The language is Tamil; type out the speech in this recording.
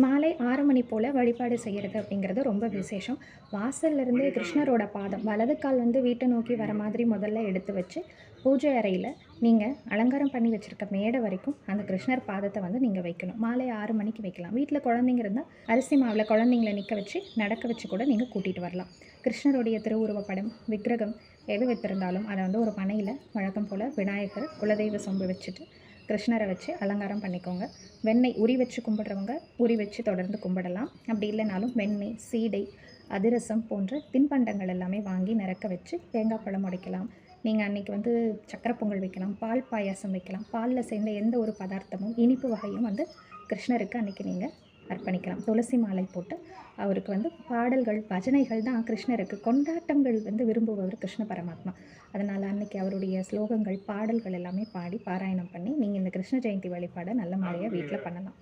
மாலை ஆறு மணி போல் வழிபாடு செய்கிறது அப்படிங்கிறது ரொம்ப விசேஷம். வாசல்லிருந்து கிருஷ்ணரோட பாதம் வலது கால் வந்து வீட்டை நோக்கி வர மாதிரி முதல்ல எடுத்து வச்சு பூஜை அறையில் நீங்கள் அலங்காரம் பண்ணி வச்சுருக்க மேடை வரைக்கும் அந்த கிருஷ்ணர் பாதத்தை வந்து நீங்கள் வைக்கணும். மாலை ஆறு மணிக்கு வைக்கலாம். வீட்டில் குழந்தைங்க இருந்தால் அரிசி மாவில் குழந்தைங்கள நிற்க வச்சு நடக்க வச்சு கூட நீங்கள் கூட்டிகிட்டு வரலாம். கிருஷ்ணருடைய திருவுருவப்படம் விக்கிரகம் எது வைத்திருந்தாலும் அதை வந்து ஒரு பனையில் வழக்கம் போல் விநாயகர் குலதெய்வ சொம்பு வச்சுட்டு கிருஷ்ணரை வச்சு அலங்காரம் பண்ணிக்கோங்க. வெண்ணெய் உரி வச்சு கும்பிட்றவங்க உரி வச்சு தொடர்ந்து கும்பிடலாம். அப்படி இல்லைனாலும் வெண்ணெய் சீடை அதிரசம் போன்ற தின்பண்டங்கள் எல்லாமே வாங்கி நிறக்க வச்சு தேங்காய் பழம் உடைக்கலாம். நீங்கள் அன்றைக்கி வந்து சக்கரை பொங்கல் வைக்கலாம் பால் பாயாசம் வைக்கலாம். பாலில் சேர்ந்த எந்த ஒரு பதார்த்தமும் இனிப்பு வகையும் வந்து கிருஷ்ணருக்கு அன்றைக்கி நீங்கள் அர்ப்பணிக்கலாம் துளசி மாலை போட்டு அவருக்கு வந்து பாடல்கள் பஜனைகள் தான் கிருஷ்ணருக்கு. கொண்டாட்டங்கள் வந்து விரும்புபவர் கிருஷ்ண பரமாத்மா. அதனால் அன்னைக்கு அவருடைய ஸ்லோகங்கள் பாடல்கள் எல்லாமே பாடி பாராயணம் பண்ணி நீங்கள் இந்த கிருஷ்ண ஜெயந்தி வழிபாடை நல்ல முறையாக வீட்டில் பண்ணலாம்.